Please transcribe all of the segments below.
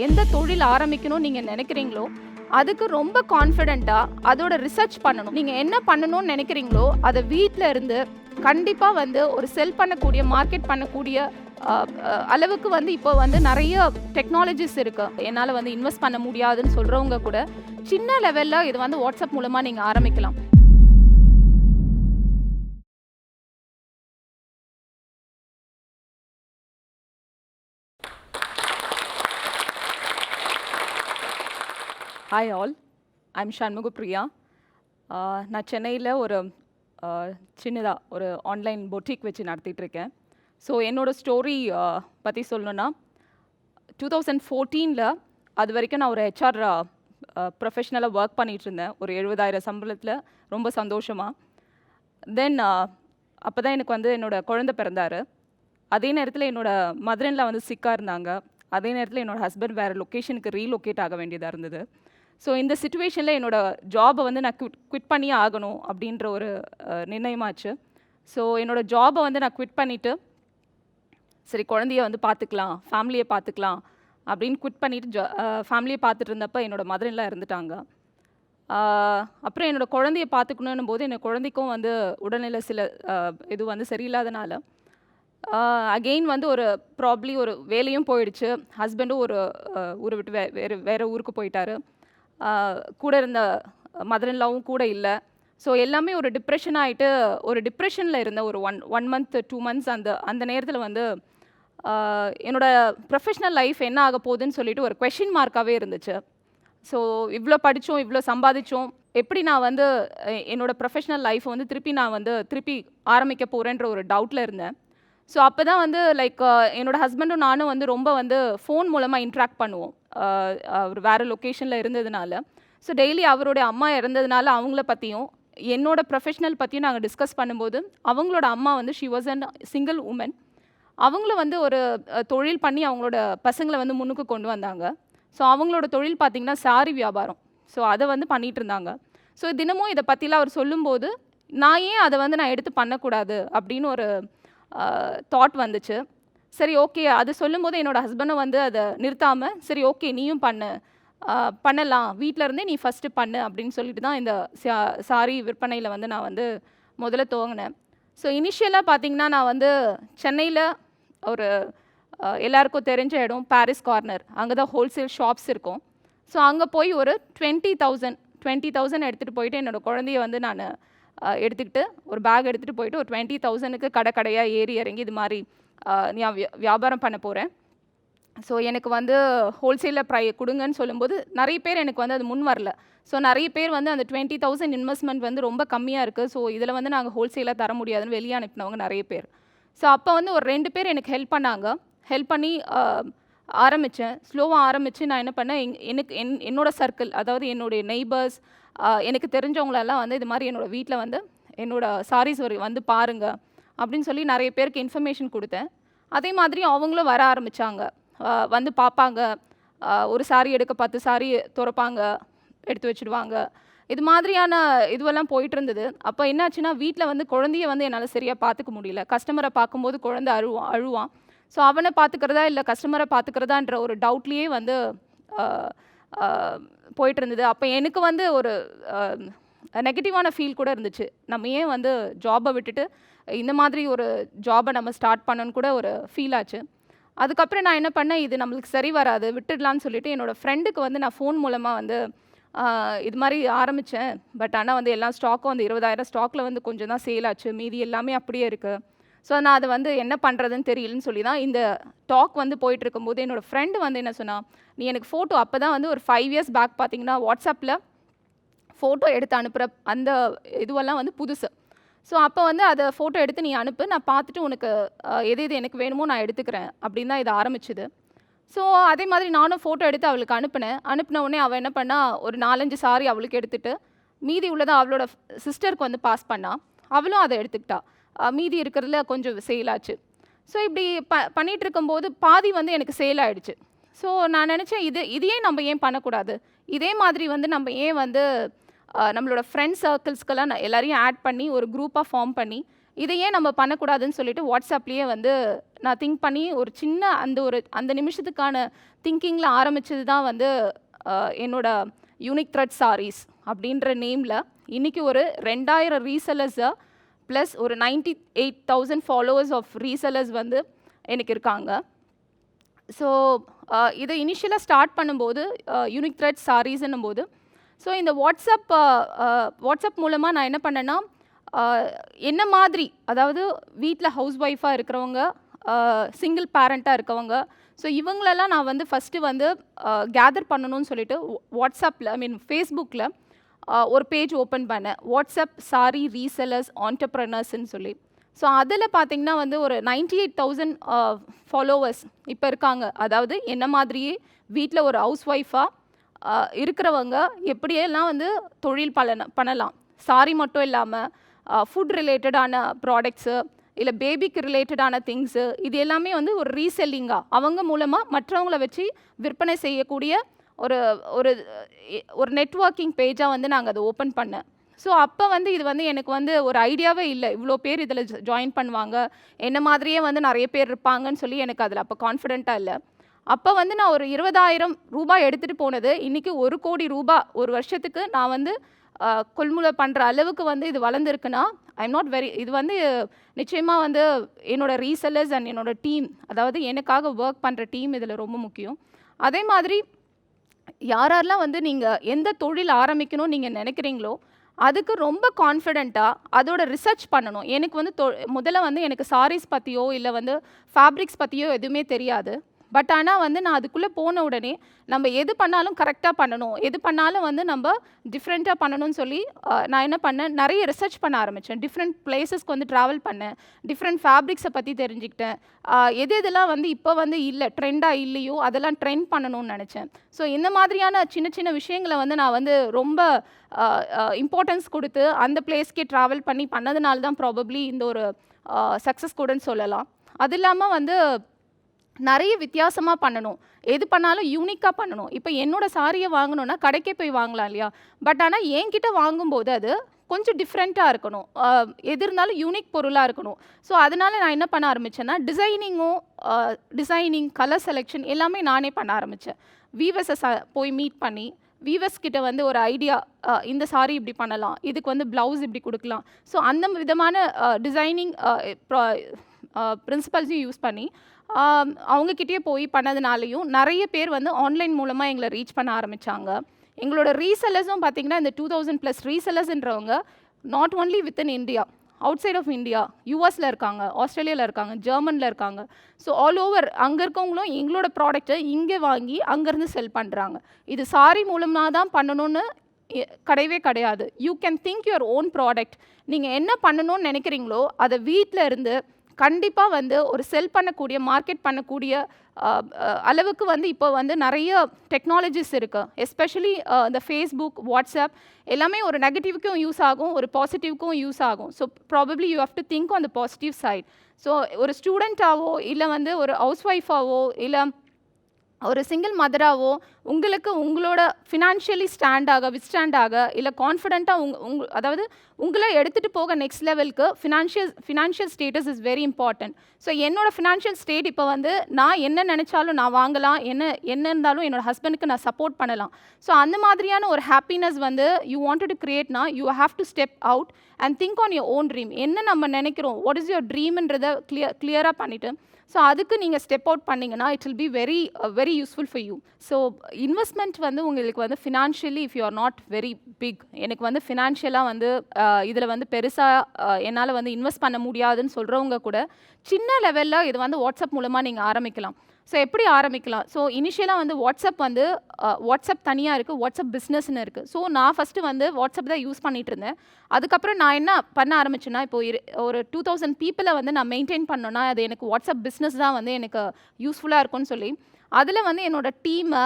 எந்த தொழில் ஆரம்பிக்கணும்னு நீங்கள் நினைக்கிறீங்களோ அதுக்கு ரொம்ப கான்ஃபிடெண்ட்டாக அதோட ரிசர்ச் பண்ணணும். நீங்கள் என்ன பண்ணணும்னு நினைக்கிறீங்களோ அதை வீட்டில் இருந்து கண்டிப்பாக வந்து ஒரு செல் பண்ணக்கூடிய மார்க்கெட் பண்ணக்கூடிய அளவுக்கு வந்து இப்போ வந்து நிறைய டெக்னாலஜிஸ் இருக்குது என்னால் வந்து இன்வெஸ்ட் பண்ண முடியாதுன்னு சொல்கிறவங்க கூட சின்ன லெவலில் இது வந்து வாட்ஸ்அப் மூலமாக நீங்கள் ஆரம்பிக்கலாம். Hi all I'm Shanmuga Priya நான் சென்னையில் ஒரு uh, சின்னதாக ஒரு ஆன்லைன் பொட்டிக் வச்சு நடத்திட்டுருக்கேன். ஸோ என்னோடய ஸ்டோரி uh, பற்றி சொல்லணுன்னா டூ தௌசண்ட் ஃபோர்டீனில் அது வரைக்கும் நான் ஒரு ஹெச்ஆர் uh, ப்ரொஃபஷ்னலாக ஒர்க் பண்ணிட்டு இருந்தேன் ஒரு எழுபதாயிரம் சம்பளத்தில் ரொம்ப சந்தோஷமாக தென் அப்போ தான் எனக்கு வந்து என்னோட குழந்தை பிறந்தாரு. அதே நேரத்தில் என்னோடய மதுரனில் வந்து சிக்காக இருந்தாங்க. அதே நேரத்தில் என்னோடய ஹஸ்பண்ட் வேறு லொக்கேஷனுக்கு ரீலொகேட் ஆக வேண்டியதாக இருந்தது. ஸோ இந்த சுச்சுவேஷனில் என்னோட ஜாபை வந்து நான் குவிட் குவிட் பண்ணியே ஆகணும் அப்படின்ற ஒரு நிர்ணயமாச்சு. ஸோ என்னோடய ஜாபை வந்து நான் குவிட் பண்ணிவிட்டு சரி குழந்தைய வந்து பார்த்துக்கலாம் ஃபேமிலியை பார்த்துக்கலாம் அப்படின்னு குவிட் பண்ணிவிட்டு ஜா ஃபேமிலியை பார்த்துட்டு இருந்தப்போ என்னோடய மதுரையில் இருந்துட்டாங்க அப்புறம் என்னோடய குழந்தைய பார்த்துக்கணும் போது என்னோட குழந்தைக்கும் வந்து உடல்நிலை சில இது வந்து சரியில்லாதனால அகெயின் வந்து ஒரு ப்ராப்ளி ஒரு வேலையும் போயிடுச்சு. ஹஸ்பண்டும் ஒரு ஊரை விட்டு வே வேறு வேறு ஊருக்கு போயிட்டாரு. கூட இருந்த மதர்லாவும் கூட இல்லை. ஸோ எல்லாமே ஒரு டிப்ரெஷன் ஆகிட்டு ஒரு டிப்ரெஷனில் இருந்த ஒரு one one month two months அந்த அந்த நேரத்தில் வந்து என்னோடய என்னோட ப்ரொஃபஷ்னல் லைஃப் என்ன ஆக போகுதுன்னு சொல்லிட்டு ஒரு கொஷின் மார்க்காகவே இருந்துச்சு. ஸோ இவ்வளோ படித்தோம் இவ்வளோ சம்பாதிச்சோம். எப்படி நான் வந்து என்னோடய என்னோட லைஃப் வந்து திருப்பி நான் வந்து திருப்பி ஆரம்பிக்க போகிறேன்ற ஒரு டவுட்டில் இருந்தேன். ஸோ அப்போ தான் வந்து லைக் என்னோட ஹஸ்பண்டும் நானும் வந்து ரொம்ப வந்து ஃபோன் மூலமாக இன்ட்ராக்ட் பண்ணுவோம். அவர் வேறு லொக்கேஷனில் இருந்ததுனால. ஸோ டெய்லி அவருடைய அம்மா இறந்ததுனால அவங்கள பற்றியும் என்னோட ப்ரொஃபஷனல் பற்றியும் நாங்கள் டிஸ்கஸ் பண்ணும்போது அவங்களோட அம்மா வந்து she was and single woman அவங்களும் வந்து ஒரு தொழில் பண்ணி அவங்களோட பசங்களை வந்து முன்னுக்கு கொண்டு வந்தாங்க. ஸோ அவங்களோட தொழில் பார்த்திங்கன்னா சாரி வியாபாரம். ஸோ அதை வந்து பண்ணிகிட்டு இருந்தாங்க. ஸோ தினமும் இதை பற்றிலாம் அவர் சொல்லும்போது நான் ஏன் அதை வந்து நான் எடுத்து பண்ணக்கூடாது? அப்படின்னு ஒரு தாட் வந்துச்சு. சரி ஓகே அது சொல்லும்போது என்னோட ஹஸ்பண்டும் வந்து அதை நிறுத்தாமல் சரி ஓகே நீயும் பண்ணு. பண்ணலாம். வீட்டில் இருந்தே நீ ஃபஸ்ட்டு பண்ணு அப்படின்னு சொல்லிட்டு தான் இந்த சா- சாரி விற்பனையில் வந்து நான் வந்து முதல்ல துவங்கினேன். ஸோ இனிஷியலாக பார்த்தீங்கன்னா நான் வந்து சென்னையில் ஒரு எல்லாருக்கும் தெரிஞ்ச இடம் பாரிஸ் கார்னர் அங்கே தான் ஹோல்சேல் ஷாப்ஸ் இருக்கும். ஸோ அங்கே போய் ஒரு டுவெண்ட்டி தௌசண்ட் டுவெண்ட்டி தௌசண்ட் எடுத்துகிட்டு போயிட்டு என்னோடய குழந்தைய வந்து நான் எடுத்துக்கிட்டு ஒரு பேக் எடுத்துகிட்டு போயிட்டு ஒரு டுவெண்ட்டி தௌசண்ட்க்கு கடை கடையாக ஏறி இறங்கி இது மாதிரி நான் வியா- வியாபாரம் பண்ண போகிறேன் ஸோ எனக்கு வந்து ஹோல்சேலில் ப்ரை கொடுங்கன்னு சொல்லும்போது நிறைய பேர் எனக்கு வந்து அது முன் வரல. ஸோ நிறைய பேர் வந்து அந்த டுவெண்ட்டி தௌசண்ட் இன்வெஸ்ட்மெண்ட் வந்து ரொம்ப கம்மியாக இருக்குது ஸோ இதில் வந்து நாங்கள் ஹோல்சேலாக தர முடியாதுன்னு வெளியே அனுப்பினவங்க நிறைய பேர். ஸோ அப்போ வந்து ஒரு ரெண்டு பேர் எனக்கு ஹெல்ப் பண்ணாங்க. ஹெல்ப் பண்ணி ஆரம்பித்தேன் ஸ்லோவாக ஆரம்பித்து நான் என்ன பண்ணேன்? எங் எனக்கு என் என்னோட சர்க்கிள் அதாவது என்னுடைய நெய்பர்ஸ் எனக்கு தெரிஞ்சவங்களெல்லாம் வந்து இது மாதிரி என்னோட வீட்டில் வந்து என்னோடய சாரீஸ் ஒரு வந்து பாருங்கள் அப்படின்னு சொல்லி நிறைய பேருக்கு இன்ஃபர்மேஷன் கொடுத்தேன். அதே மாதிரி அவங்களும் வர ஆரம்பித்தாங்க வந்து பார்ப்பாங்க. ஒரு சாரி எடுக்க பத்து சாரி துறப்பாங்க. எடுத்து வச்சுடுவாங்க. இது மாதிரியான இதுவெல்லாம் போயிட்டு இருந்தது. அப்போ என்னாச்சுன்னா வீட்டில் வந்து குழந்தைய வந்து என்னால் சரியாக பார்த்துக்க முடியல. கஸ்டமரை பார்க்கும்போது குழந்தை அழுவான் அழுவான். ஸோ அவனை பார்த்துக்கிறதா இல்லை கஸ்டமரை பார்த்துக்கிறதான்ற ஒரு டவுட்லேயே வந்து போயிட்டு இருந்தது. அப்போ எனக்கு வந்து ஒரு நெகட்டிவான ஃபீல் கூட இருந்துச்சு. நம்ம ஏன் வந்து ஜாபை விட்டுட்டு இந்த மாதிரி ஒரு ஜாபை நம்ம ஸ்டார்ட் பண்ணணும்னு கூட ஒரு ஃபீல் ஆச்சு. அதுக்கப்புறம் நான் என்ன பண்ணேன்? இது நம்மளுக்கு சரி வராது விட்டுடலான்னு சொல்லிட்டு என்னோடய ஃப்ரெண்டுக்கு வந்து நான் ஃபோன் மூலமாக வந்து இது மாதிரி ஆரம்பித்தேன் பட் ஆனால் வந்து எல்லா ஸ்டாக்கும் வந்து இருபதாயிரம் ஸ்டாக்கில் வந்து கொஞ்சம் தான் சேல் ஆச்சு. மீதி எல்லாமே அப்படியே இருக்குது ஸோ நான் அதை வந்து என்ன பண்ணுறதுன்னு தெரியலன்னு சொல்லி தான் இந்த டாக் வந்து போயிட்டு இருக்கும்போது என்னோடய ஃப்ரெண்டு வந்து என்ன சொன்னால் நீ எனக்கு ஃபோட்டோ அப்போ தான் வந்து ஒரு ஃபைவ் இயர்ஸ் பேக் பார்த்தீங்கன்னா வாட்ஸ்அப்பில் ஃபோட்டோ எடுத்து அனுப்புகிற அந்த இதுவெல்லாம் வந்து புதுசு. ஸோ அப்போ வந்து அதை ஃபோட்டோ எடுத்து நீ அனுப்பு. நான் பார்த்துட்டு உனக்கு எது எது எனக்கு வேணுமோ நான் எடுத்துக்கிறேன். அப்படின்னு தான் இது ஆரம்பிச்சுது. ஸோ அதே மாதிரி நானும் ஃபோட்டோ எடுத்து அவளுக்கு அனுப்பினேன். அனுப்பின உடனே அவள் என்ன பண்ணா ஒரு நாலஞ்சு சாரி அவளுக்கு எடுத்துட்டு மீதி உள்ளதை அவளோட சிஸ்டருக்கு வந்து பாஸ் பண்ணா. அவளும் அதை எடுத்துக்கிட்டா. மீதி இருக்கிறதுல கொஞ்சம் சேல் ஆச்சு. ஸோ இப்படி ப பண்ணிகிட்டு இருக்கும்போது பாதி வந்து எனக்கு சேல் ஆகிடுச்சு ஸோ நான் நினச்சேன் இது இதையே நம்ம ஏன் பண்ணக்கூடாது? இதே மாதிரி வந்து நம்ம ஏன் வந்து நம்மளோட ஃப்ரெண்ட்ஸ் சர்க்கிள்ஸ்க்கெல்லாம் நான் எல்லாரையும் ஆட் பண்ணி ஒரு குரூப்பாக ஃபார்ம் பண்ணி இதை ஏன் நம்ம பண்ணக்கூடாதுன்னு சொல்லிட்டு வாட்ஸ்அப்லேயே வந்து நான் திங்க் பண்ணி ஒரு சின்ன அந்த ஒரு அந்த நிமிஷத்துக்கான திங்கிங்கில் ஆரம்பிச்சது தான் வந்து என்னோடய என்னோட யூனிக் த்ரெட் சாரீஸ் அப்படின்ற நேமில் இன்றைக்கி ஒரு ரெண்டாயிரம் ரீசெலர்ஸை ப்ளஸ் ஒரு ninety eight thousand followers of resellers வந்து எனக்கு இருக்காங்க. ஸோ இதை இனிஷியலாக ஸ்டார்ட் பண்ணும்போது யூனிக் த்ரெட் சாரீஸ்ன்னும் போது ஸோ இந்த வாட்ஸ்அப் வாட்ஸ்அப் மூலமாக நான் என்ன பண்ணேன்னா uh, என்ன மாதிரி அதாவது வீட்டில் ஹவுஸ் ஒய்ஃபாக இருக்கிறவங்க uh, சிங்கிள் பேரண்ட்டாக இருக்கவங்க ஸோ இவங்களெல்லாம் நான் வந்து ஃபஸ்ட்டு வந்து uh, கேதர் பண்ணணும்னு சொல்லிட்டு வாட்ஸ்அப்பில் ஐ மீன் ஃபேஸ்புக்கில் ஒரு பேஜ் ஓப்பன் பண்ணேன். வாட்ஸ்அப் சாரி ரீசெலர்ஸ் ஆண்டர்ப்ரனர்ஸ்ன்னு சொல்லி. ஸோ அதில் பார்த்தீங்கன்னா வந்து ஒரு நைன்டி எயிட் தௌசண்ட் ஃபாலோவர்ஸ் இப்போ இருக்காங்க. அதாவது என்ன மாதிரியே வீட்டில் ஒரு ஹவுஸ் ஒய்ஃபாக இருக்கிறவங்க எப்படியெல்லாம் வந்து தொழில் பலன பண்ணலாம்? சாரி மட்டும் இல்லாமல் ஃபுட் ரிலேட்டடான ப்ராடக்ட்ஸு இல்லை பேபிக்கு ரிலேட்டடான திங்ஸு இது எல்லாமே வந்து ஒரு ரீசெல்லிங்காக அவங்க மூலமாக மற்றவங்கள வச்சு விற்பனை செய்யக்கூடிய ஒரு ஒரு ஒரு நெட்வொர்க்கிங் பேஜாக வந்து நாங்கள் அதை ஓப்பன் பண்ணேன். ஸோ அப்போ வந்து இது வந்து எனக்கு வந்து ஒரு ஐடியாவே இல்லை. இவ்வளோ பேர் இதில் ஜாயின் பண்ணுவாங்க. என்ன மாதிரியே வந்து நிறைய பேர் இருப்பாங்கன்னு சொல்லி எனக்கு அதில் அப்போ கான்ஃபிடென்ட்டாக இல்லை. அப்போ வந்து நான் ஒரு இருபதாயிரம் ரூபாய் எடுத்துகிட்டு போனது. இன்றைக்கி ஒரு கோடி ரூபாய் ஒரு வருஷத்துக்கு நான் வந்து கொள்முதல் பண்ணுற அளவுக்கு வந்து இது வளர்ந்துருக்குன்னா ஐம் நாட் வெரி இது வந்து நிச்சயமாக வந்து என்னோடய ரீசெல்லர்ஸ் அண்ட் என்னோடய டீம் அதாவது எனக்காக ஒர்க் பண்ணுற டீம் இதில் ரொம்ப முக்கியம். அதே மாதிரி யாரெல்லாம் வந்து நீங்கள் எந்த தொழில் ஆரம்பிக்கணும்னு நீங்கள் நினைக்கிறீங்களோ அதுக்கு ரொம்ப கான்ஃபிடெண்ட்டாக அதோட ரிசர்ச் பண்ணணும். எனக்கு வந்து தொ முதல்ல வந்து எனக்கு சாரீஸ் பற்றியோ இல்லை வந்து ஃபேப்ரிக்ஸ் பற்றியோ எதுவுமே தெரியாது. பட் ஆனால் வந்து நான் அதுக்குள்ளே போன உடனே நம்ம எது பண்ணாலும் கரெக்டாக பண்ணணும். எது பண்ணாலும் வந்து நம்ம டிஃப்ரெண்ட்டாக பண்ணணும்னு சொல்லி நான் என்ன பண்ணேன்? நிறைய ரிசர்ச் பண்ண ஆரம்பித்தேன் டிஃப்ரெண்ட் பிளேசஸ்க்கு வந்து ட்ராவல் பண்ணேன். டிஃப்ரெண்ட் ஃபேப்ரிக்ஸை பற்றி தெரிஞ்சுக்கிட்டேன். எது எதெல்லாம் வந்து இப்போ வந்து இல்லை ட்ரெண்டாக இல்லையோ அதெல்லாம் ட்ரெண்ட் பண்ணணும்னு நினச்சேன். ஸோ இந்த மாதிரியான சின்ன சின்ன விஷயங்களை வந்து நான் வந்து ரொம்ப இம்பார்ட்டன்ஸ் கொடுத்து அந்த பிளேஸ்க்கே ட்ராவல் பண்ணி பண்ணதுனால தான் ப்ராபப்ளி இந்த ஒரு சக்ஸஸ் கூடன்னு சொல்லலாம். அது இல்லாமல் வந்து நிறைய வித்தியாசமாக பண்ணணும். எது பண்ணாலும் யூனிக்காக பண்ணணும். இப்போ என்னோடய சாரியை வாங்கணுன்னா கடைக்கே போய் வாங்கலாம் இல்லையா? பட் ஆனால் என்கிட்ட வாங்கும்போது அது கொஞ்சம் டிஃப்ரெண்ட்டாக இருக்கணும். எது இருந்தாலும் யூனிக் பொருளாக இருக்கணும். ஸோ அதனால நான் என்ன பண்ண ஆரம்பித்தேன்னா டிசைனிங்கும் டிசைனிங் கலர் செலெக்ஷன் எல்லாமே நானே பண்ண ஆரம்பித்தேன் வீவர்ஸை போய் மீட் பண்ணி வீவர்ஸ் கிட்ட வந்து ஒரு ஐடியா இந்த சாரி இப்படி பண்ணலாம். இதுக்கு வந்து ப்ளவுஸ் இப்படி கொடுக்கலாம். ஸோ அந்த விதமான டிசைனிங் பிரின்சிபல்ஸையும் யூஸ் பண்ணி ஆம், அவங்கக்கிட்டே போய் பண்ணதுனாலையும் நிறைய பேர் வந்து ஆன்லைன் மூலமாக எங்களை ரீச் பண்ண ஆரம்பித்தாங்க எங்களோட ரீசெல்லர்ஸும் பார்த்திங்கன்னா இந்த two thousand plus ரீசெல்லர்ஸ்ன்றவங்க not only within India outside of India யூஎஸில் இருக்காங்க ஆஸ்திரேலியாவில் இருக்காங்க ஜெர்மனில் இருக்காங்க. ஸோ ஆல் ஓவர் அங்கே இருக்கவங்களும் எங்களோட ப்ராடக்ட்டை இங்கே வாங்கி அங்கேருந்து செல் பண்ணுறாங்க இது சாரி மூலமாக தான் பண்ணணும்னு கிடையவே கிடையாது. You can think your own product நீங்கள் என்ன பண்ணணும்னு நினைக்கிறீங்களோ அதை வீட்டில் இருந்து கண்டிப்பாக வந்து ஒரு செல் பண்ணக்கூடிய மார்க்கெட் பண்ணக்கூடிய அளவுக்கு வந்து இப்போ வந்து நிறைய டெக்னாலஜிஸ் இருக்குது எஸ்பெஷலி இந்த ஃபேஸ்புக் வாட்ஸ்அப் எல்லாமே ஒரு நெகட்டிவ்க்கும் யூஸ் ஆகும் ஒரு பாசிட்டிவ்க்கும் யூஸ் ஆகும். So probably you have to think on the positive side so ஒரு ஸ்டூடெண்ட்டாவோ இல்லை வந்து ஒரு ஹவுஸ் ஒய்ஃபாவோ இல்லை ஒரு சிங்கிள் மதராவோ உங்களுக்கு உங்களோட ஃபினான்ஷியலி ஸ்டாண்டாக விஸ்டாண்டாக இல்லை கான்ஃபிடென்ட்டாக உங் உங் அதாவது உங்களை எடுத்துகிட்டு போக நெக்ஸ்ட் லெவலுக்கு financial financial status is very important so என்னோடய ஃபினான்ஷியல் ஸ்டேட் இப்போ வந்து நான் என்ன நினச்சாலும் நான் வாங்கலாம் என்ன என்ன இருந்தாலும் என்னோட ஹஸ்பண்டுக்கு நான் சப்போர்ட் பண்ணலாம். ஸோ அந்த மாதிரியான ஒரு ஹாப்பினஸ் வந்து you wanted to கிரியேட்னா you have to step out and think on your own dream என்ன நம்ம நினைக்கிறோம்? வாட் இஸ் யோர் ட்ரீம்ன்றதை கிளியர் கிளியராக பண்ணிவிட்டு ஸோ அதுக்கு நீங்கள் ஸ்டெப் அவுட் பண்ணிங்கன்னா it will be very very useful for you so investment வந்து உங்களுக்கு வந்து financially if you are not very big எனக்கு வந்து ஃபினான்ஷியலாக வந்து இதில் வந்து பெருசாக என்னால் வந்து இன்வெஸ்ட் பண்ண முடியாதுன்னு சொல்கிறவங்க கூட சின்ன லெவலில் இது வந்து வாட்ஸ்அப் மூலமாக நீங்கள் ஆரம்பிக்கலாம். ஸோ எப்படி ஆரம்பிக்கலாம்? ஸோ இனிஷியலாக வந்து வாட்ஸ்அப் வந்து வாட்ஸ்அப் தனியாக இருக்குது வாட்ஸ்அப் பிஸ்னஸ்னு இருக்குது ஸோ நான் ஃபஸ்ட்டு வந்து வாட்ஸ்அப் தான் யூஸ் பண்ணிட்டு இருந்தேன். அதுக்கப்புறம் நான் என்ன பண்ண ஆரம்பிச்சேன்னா இப்போ ஒரு டூ தௌசண்ட் பீப்புளை வந்து நான் மெயின்டைன் பண்ணோன்னா அது எனக்கு வாட்ஸ்அப் பிஸ்னஸ் தான் வந்து எனக்கு யூஸ்ஃபுல்லாக இருக்கும்னு சொல்லி அதில் வந்து என்னோடய டீமை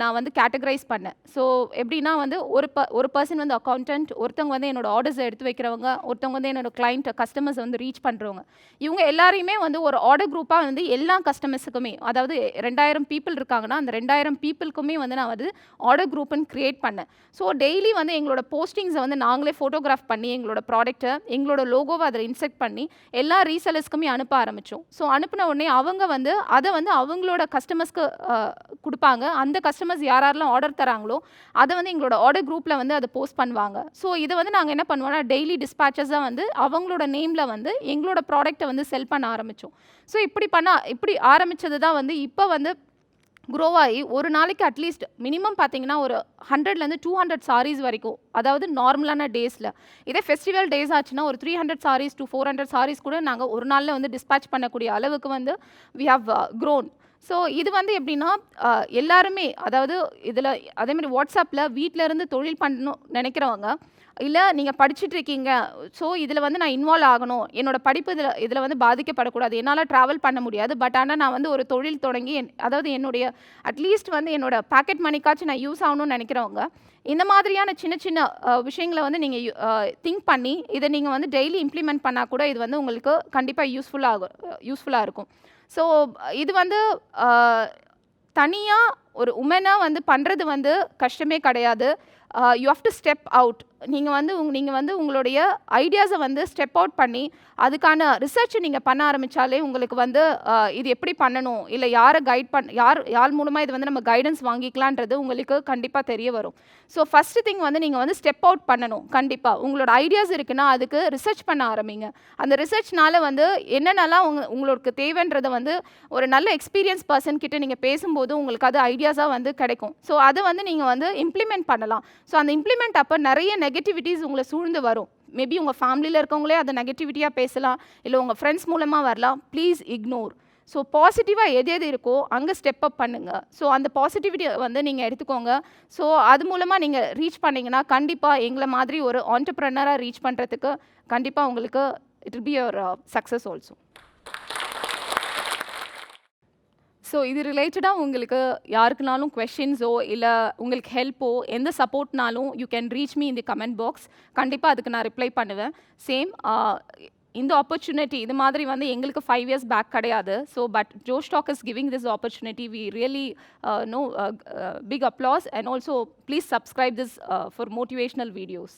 நான் வந்து கேட்டகரைஸ் பண்ணேன். ஸோ எப்படின்னா வந்து ஒரு ப ஒரு பர்சன் வந்து அக்கௌண்டன்ட் ஒருத்தவங்க வந்து என்னோடய ஆர்டர்ஸை எடுத்து வைக்கிறவங்க ஒருத்தவங்க வந்து என்னோட கிளைண்ட் கஸ்டமர்ஸ் வந்து ரீச் பண்ணுறவங்க இவங்க எல்லாரையுமே வந்து ஒரு ஆர்டர் குரூப்பாக வந்து எல்லா கஸ்டமர்ஸுக்குமே அதாவது ரெண்டாயிரம் பீப்புள் இருக்காங்கன்னா அந்த ரெண்டாயிரம் பீப்புளுக்குமே வந்து நான் வந்து ஆர்டர் குரூப்புன்னு க்ரியேட் பண்ணேன். ஸோ டெய்லி வந்து எங்களோட போஸ்டிங்ஸை வந்து நாங்களே ஃபோட்டோகிராஃப் பண்ணி எங்களோட ப்ராடக்ட்டை எங்களோட லோகோவை அதில் இன்செக்ட் பண்ணி எல்லா ரீசேலர்ஸ்க்குமே அனுப்ப ஆரம்பித்தோம் ஸோ அனுப்பின உடனே அவங்க வந்து அதை வந்து அவங்களோட கஸ்டமர்ஸ்க்கு கொடுப்பாங்க. அந்த கஸ்டமர்ஸ் யார் யாரெல்லாம் ஆர்டர் தராங்களோ அதை வந்து எங்களோட ஆர்டர் குரூப்பில் வந்து அதை போஸ்ட் பண்ணுவாங்க. ஸோ இதை வந்து நாங்கள் என்ன பண்ணுவோம்னா டெய்லி டிஸ்பேச்சஸாக வந்து அவங்களோட நேமில் வந்து எங்களோட ப்ராடக்ட்டை வந்து செல் பண்ண ஆரம்பித்தோம் ஸோ இப்படி பண்ண இப்படி ஆரம்பித்தது தான் வந்து இப்போ வந்து க்ரோ ஆகி ஒரு நாளைக்கு அட்லீஸ்ட் மினிமம் பார்த்தீங்கன்னா ஒரு ஹண்ட்ரட்லேருந்து டூ ஹண்ட்ரட் சாரீஸ் வரைக்கும் அதாவது நார்மலான டேஸில் இதே ஃபெஸ்டிவல் டேஸ் ஆச்சுன்னா ஒரு three hundred saris two four hundred saris கூட நாங்கள் ஒரு நாளில் வந்து டிஸ்பேச் பண்ணக்கூடிய அளவுக்கு வந்து வி ஹவ் க்ரோன் ஸோ இது வந்து எப்படின்னா எல்லாருமே அதாவது இதில் அதேமாதிரி வாட்ஸ்அப்பில் வீட்டில் இருந்து தொழில் பண்ணணும் நினைக்கிறவங்க இல்லை நீங்கள் படிச்சுட்டு இருக்கீங்க ஸோ இதில் வந்து நான் இன்வால்வ் ஆகணும். என்னோட படிப்பு இதில் இதில் வந்து பாதிக்கப்படக்கூடாது. என்னால் ட்ராவல் பண்ண முடியாது. பட் ஆனால் நான் வந்து ஒரு தொழில் தொடங்கி என்- அதாவது என்னுடைய அட்லீஸ்ட் வந்து என்னோட பாக்கெட் மணிக்காச்சும் நான் யூஸ் ஆகணும்னு நினைக்கிறவங்க இந்த மாதிரியான சின்ன சின்ன விஷயங்களை வந்து நீங்கள் திங்க் பண்ணி இதை நீங்கள் வந்து டெய்லி இம்ப்ளிமெண்ட் பண்ணால் கூட இது வந்து உங்களுக்கு கண்டிப்பாக யூஸ்ஃபுல்லாகும் யூஸ்ஃபுல்லாக இருக்கும். ஸோ இது வந்து தனியாக ஒரு உமனாக வந்து பண்ணுறது வந்து கஷ்டமே கிடையாது. You have to step out நீங்கள் வந்து உங் நீங்கள் வந்து உங்களுடைய ஐடியாஸை வந்து ஸ்டெப் அவுட் பண்ணி அதுக்கான ரிசர்ச் நீங்கள் பண்ண ஆரம்பித்தாலே உங்களுக்கு வந்து இது எப்படி பண்ணணும்? இல்லை யாரை கைட் பண் யார் யார் மூலமாக இது வந்து நம்ம கைடன்ஸ் வாங்கிக்கலான்றது உங்களுக்கு கண்டிப்பாக தெரிய வரும். ஸோ ஃபஸ்ட்டு திங் வந்து நீங்கள் வந்து ஸ்டெப் அவுட் பண்ணணும் கண்டிப்பாக உங்களோட ஐடியாஸ் இருக்குன்னா அதுக்கு ரிசர்ச் பண்ண ஆரம்பிங்க. அந்த ரிசர்ச்னால வந்து என்னென்னலாம் உங்க உங்களுக்கு தேவைன்றதை வந்து ஒரு நல்ல எக்ஸ்பீரியன்ஸ் பர்சன் கிட்ட நீங்கள் பேசும்போது உங்களுக்கு அது ஐடியாஸாக வந்து கிடைக்கும். ஸோ அதை வந்து நீங்கள் வந்து இம்ப்ளிமெண்ட் பண்ணலாம். ஸோ அந்த இம்ப்ளிமெண்ட் அப்போ நிறைய நெகட்டிவிட்டிஸ் உங்களை சூழ்ந்து வரும். மேபி உங்கள் ஃபேமிலியில் இருக்கவங்களே அதை நெகட்டிவிட்டியாக பேசலாம். இல்லை உங்கள் ஃப்ரெண்ட்ஸ் மூலமாக வரலாம். ப்ளீஸ் இக்னோர் ஸோ பாசிட்டிவாக எது எது இருக்கோ அங்கே ஸ்டெப் அப் பண்ணுங்கள் ஸோ அந்த பாசிட்டிவிட்டியை வந்து நீங்கள் எடுத்துக்கோங்க. ஸோ அது மூலமாக நீங்கள் ரீச் பண்ணிங்கன்னா கண்டிப்பாக எங்களை மாதிரி ஒரு ஆண்டர்ப்ரனராக ரீச் பண்ணுறதுக்கு கண்டிப்பாக உங்களுக்கு it be your success also so இது ரிலேட்டடாக உங்களுக்கு யாருக்குனாலும் கொஷின்ஸோ இல்லை உங்களுக்கு ஹெல்ப்போ எந்த சப்போர்ட்னாலும் யூ கேன் ரீச் மீ இந்த கமெண்ட் பாக்ஸ் கண்டிப்பாக அதுக்கு நான் ரிப்ளை பண்ணுவேன். சேம் இந்த ஆப்பர்ச்சுனிட்டி இது மாதிரி வந்து எங்களுக்கு ஃபைவ் இயர்ஸ் பேக் கிடையாது. So but Josh stock is giving this opportunity we really know big applause and also please subscribe this for motivational videos